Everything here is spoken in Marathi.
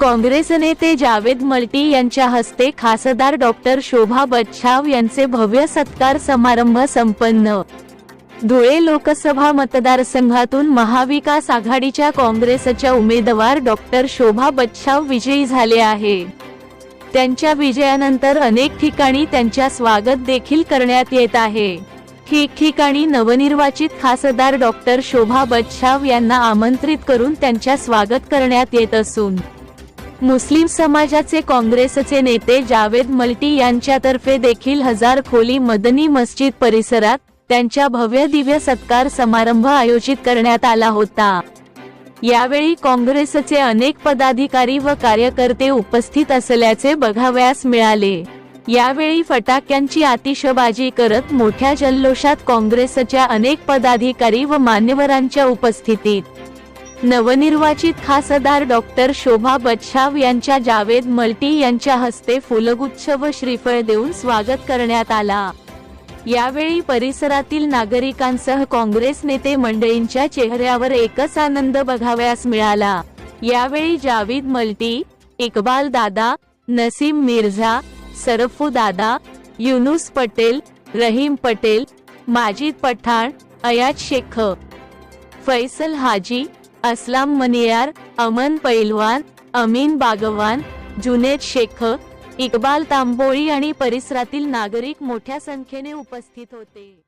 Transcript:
काँग्रेस नेते जावेद मल्टी यांच्या हस्ते खासदार डॉक्टर शोभा बच्छाव यांचे भव्य सत्कार समारंभ संपन्न. धुळे लोकसभा मतदारसंघातून महाविकास आघाडीच्या काँग्रेसच्या उमेदवार डॉक्टर शोभा बच्छाव विजयी झाले आहे. त्यांच्या विजयानंतर अनेक ठिकाणी त्यांच्या स्वागत देखील करण्यात येत आहे. ठिकठिकाणी नवनिर्वाचित खासदार डॉक्टर शोभा बच्छाव यांना आमंत्रित करून त्यांच्या स्वागत करण्यात येत असून मुस्लिम समाजाचे काँग्रेसचे नेते जावेद मल्टी यांच्यातर्फे देखील हजार खोली मदनी मस्जिद परिसरात त्यांच्या भव्य दिव्य सत्कार समारंभ आयोजित करण्यात आला होता. यावेळी काँग्रेसचे अनेक पदाधिकारी व कार्यकर्ते उपस्थित असल्याचे बघावयास मिळाले. यावेळी फटाक्यांची आतिषबाजी करत मोठ्या जल्लोषात काँग्रेसच्या अनेक पदाधिकारी व मान्यवरांच्या उपस्थितीत नवनिर्वाचित खासदार डॉक्टर शोभा बच्छाव यांच्या जावेद मल्टी यांच्या हस्ते फुलगुच्छ व श्रीफळ देऊन स्वागत करण्यात आला. यावेळी परिसरातील नागरिकांसह काँग्रेस नेते मंडळींच्या चेहऱ्यावर एकच आनंद बघावयास मिळाला. यावेळी जावेद मल्टी इकबाल दादा नसीम मिर्झा सरफू दादा युनुस पटेल रहीम पटेल माजिद पठाण अयाज शेख फैसल हाजी असलाम मनियार अमन पैलवान अमीन बागवान जुनेद शेख इकबाल तांबोळी आणि परिसरातील नागरिक मोठ्या संख्येने उपस्थित होते.